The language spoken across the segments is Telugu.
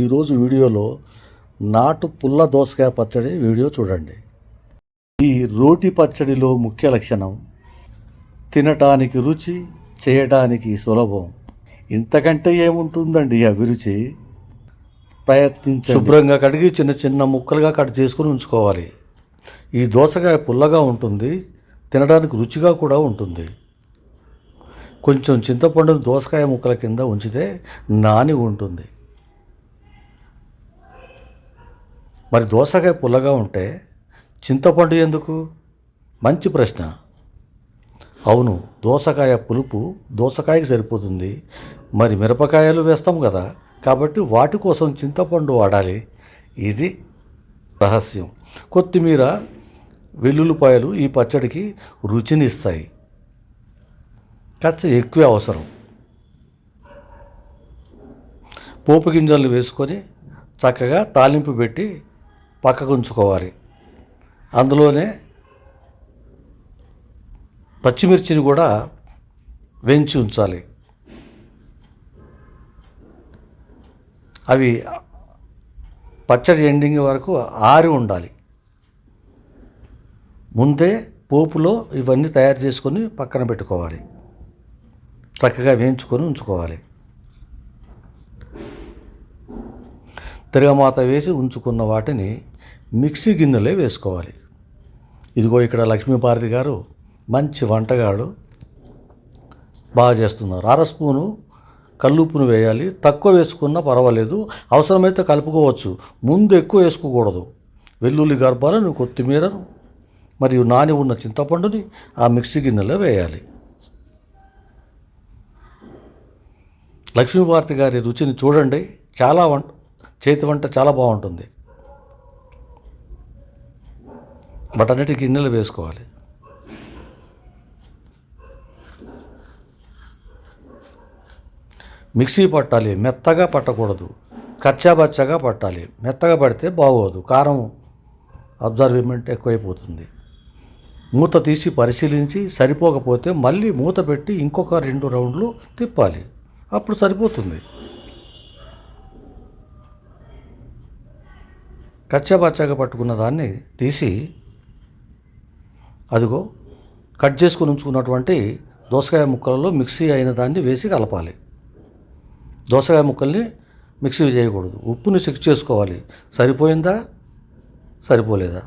ఈరోజు వీడియోలో నాటు పుల్ల దోసకాయ పచ్చడి వీడియో చూడండి. ఈ రోటి పచ్చడిలో ముఖ్య లక్షణం తినటానికి రుచి చేయడానికి సులభం. ఇంతకంటే ఏముంటుందండి ఈ అభిరుచి? ప్రయత్నించి శుభ్రంగా కడిగి చిన్న చిన్న ముక్కలుగా కట్ చేసుకుని ఉంచుకోవాలి. ఈ దోసకాయ పుల్లగా ఉంటుంది తినడానికి రుచిగా కూడా ఉంటుంది. కొంచెం చింతపండును దోసకాయ ముక్కల కింద ఉంచితే నాని ఉంటుంది. మరి దోసకాయ పుల్లగా ఉంటే చింతపండు ఎందుకు? మంచి ప్రశ్న. అవును దోసకాయ పులుపు దోసకాయకి సరిపోతుంది. మరి మిరపకాయలు వేస్తాం కదా కాబట్టి వాటి కోసం చింతపండు వాడాలి. ఇది రహస్యం. కొత్తిమీర వెల్లుల్లిపాయలు ఈ పచ్చడికి రుచినిస్తాయి. కాస్త ఎక్కువ అవసరం. పోపు గింజలు వేసుకొని చక్కగా తాలింపు పెట్టి పక్కకు ఉంచుకోవాలి అందులోనే పచ్చిమిర్చిని కూడా వేయించి ఉంచాలి. అవి పచ్చడి ఎండింగ్ వరకు ఆరి ఉండాలి. ముందే పోపులో ఇవన్నీ తయారు చేసుకొని పక్కన పెట్టుకోవాలి. చక్కగా వేయించుకొని ఉంచుకోవాలి. తిరగమాత వేసి ఉంచుకున్న వాటిని మిక్సీ గిన్నెలే వేసుకోవాలి. ఇదిగో ఇక్కడ లక్ష్మీపార్వతి గారు మంచి వంటగాడు. బాగా చేస్తున్నారు. అర స్పూను కల్లుప్పును వేయాలి. తక్కువ వేసుకున్నా పర్వాలేదు. అవసరమైతే కలుపుకోవచ్చు. ముందు ఎక్కువ వేసుకోకూడదు. వెల్లుల్లి గర్భాలను కొత్తిమీరను మరియు నాని ఉన్న చింతపండుని ఆ మిక్సీ గిన్నెలో వేయాలి. లక్ష్మీభారతి గారి రుచిని చూడండి. చాలా వంట చేతి వంట చాలా బాగుంటుంది. వాటన్నిటి గిన్నెలు వేసుకోవాలి. మిక్సీ పట్టాలి మెత్తగా పట్టకూడదు. కచ్చాబచ్చగా పట్టాలి. మెత్తగా పడితే బాగోదు. కారం అబ్జర్వ్మెంట్ ఎక్కువైపోతుంది. మూత తీసి పరిశీలించి సరిపోకపోతే మళ్ళీ మూత పెట్టి ఇంకొక రెండు రౌండ్లు తిప్పాలి. అప్పుడు సరిపోతుంది. కచ్చబచ్చగా పట్టుకున్న దాన్ని తీసి అదిగో కట్ చేసుకుని ఉంచుకున్నటువంటి దోసకాయ ముక్కలలో మిక్సీ అయిన దాన్ని వేసి కలపాలి. దోసకాయ ముక్కల్ని మిక్సీ చేయకూడదు. ఉప్పుని చెక్ చేసుకోవాలి. సరిపోయిందా? సరిపోలేదా?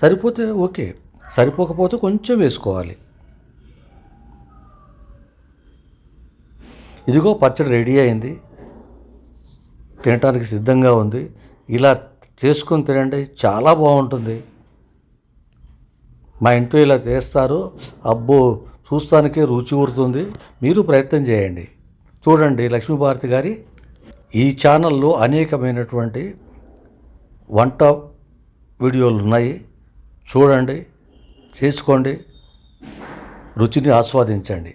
సరిపోతే ఓకే. సరిపోకపోతే కొంచెం వేసుకోవాలి. ఇదిగో పచ్చడి రెడీ అయింది. తినటానికి సిద్ధంగా ఉంది. ఇలా చేసుకొని తినండి చాలా బాగుంటుంది. మా ఇంట్లో ఇలా చేస్తారు. అబ్బో చూస్తానికే రుచి ఊరుతుంది. మీరు ప్రయత్నం చేయండి. చూడండి లక్ష్మీభారతి గారి ఈ ఛానల్లో అనేకమైనటువంటి వంట వీడియోలు ఉన్నాయి. చూడండి చేసుకోండి రుచిని ఆస్వాదించండి.